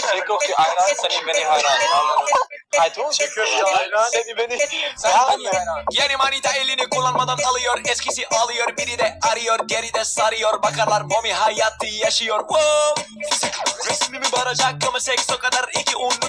Çiğ köfte ayran seni beni hayran. Ay dur. Çiğ köfte ayran seni beni. Hayran. Yeni manita elini kullanmadan alıyor Eskisi alıyor biri de arıyor Geride sarıyor bakarlar Momi hayatı yaşıyor Wow. Resmimi baracak ama seks o kadar iki Momi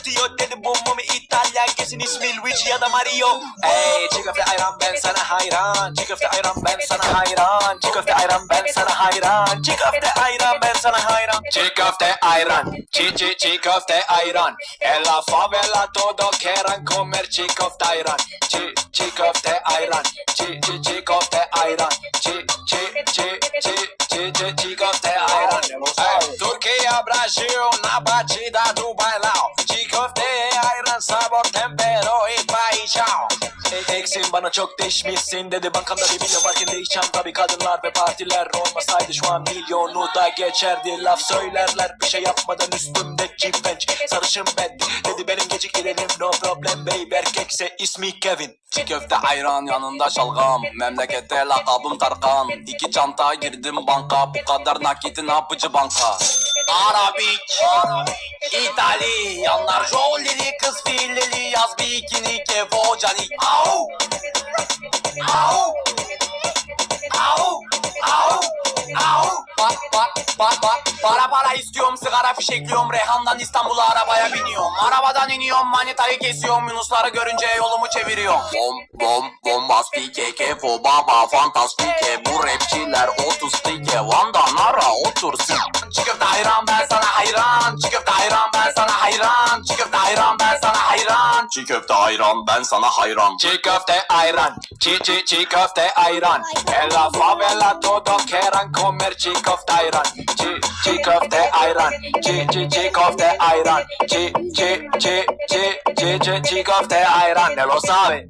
İtalyan kesin ismi Luigi ya da Mario. Ey çiğ köfte ayran ben sana hayran. Çiğ köfte ayran ben sana hayran. Çiğ köfte ayran ben sana hayran. Çiğ köfte ayran ben sana hayran. Çiğ köfte ayran. Çiğ çiğ çiğ köfte ayran. En la favela todo quieran comer çiğ köfte ayran. Çiğ çiğ köfte ayran. Çiğ çiğ çiğ köfte ayran. Çiğ çiğ çiğ çiğ çiğ çiğ çiğ köfte ayran. Türkiye, Brasil, na batida do bailao Eksin bana çok değişmişsin dedi. Bankamda bir milyon varken değişeceğim tabi kadınlar ve partiler Olmasaydı şu an milyonu da geçerdi. Laf söylerler bir şey yapmadan üstümdeki bench Sarışın ben dedi. Benim gecik gidelim no problem babe Erkekse ismi Kevin. Çiğ köfte ayran yanında şalgam Memlekette lakabım Tarkan. İki çanta girdim banka Bu kadar nakiti ne yapıcı banka? Arabik İtalyanlar Jolili kız fileli Yaz bikini kevo cani Bak bak Para para istiyorum sigara fişekliyorum Reyhan'dan İstanbul'a arabaya biniyorum. Arabadan iniyorum manitayı kesiyorum Yunusları görünce yolumu çeviriyorum. Bom bom bombastike kefo baba fantastike Bu Çiğ köfte ayran ben sana hayran. Çiğ köfte ayran. Çiğ çiğ çiğ köfte ayran. En la favela todos queran comer çiğ köfte ayran. Çiğ çiğ köfte ayran. Çiğ çiğ çiğ köfte ayran. Çiğ çiğ çiğ çiğ çiğ çiğ köfte ayran. Ne lo saben?